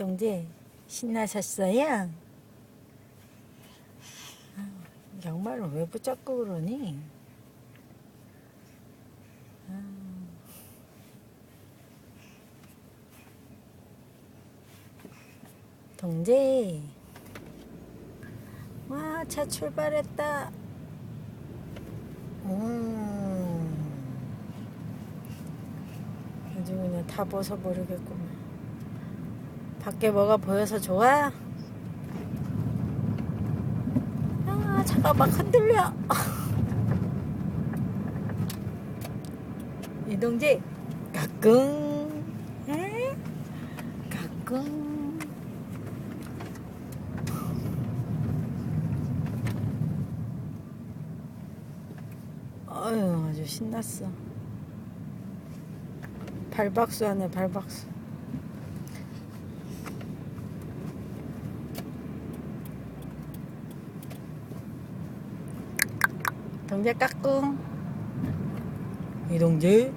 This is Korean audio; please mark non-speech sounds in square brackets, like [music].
동재 신나셨어요? 아, 양말을 왜 붙잡고 그러니? 아. 동재 와차 출발했다 음 아주 그냥 다 벗어버리겠구만 밖에 뭐가 보여서 좋아? 아막 흔들려. [laughs] 이동재 가끔. 에? 가끔. 아유 아주 신났어. 발박수 하네 발박수 동재 까꿍 이동재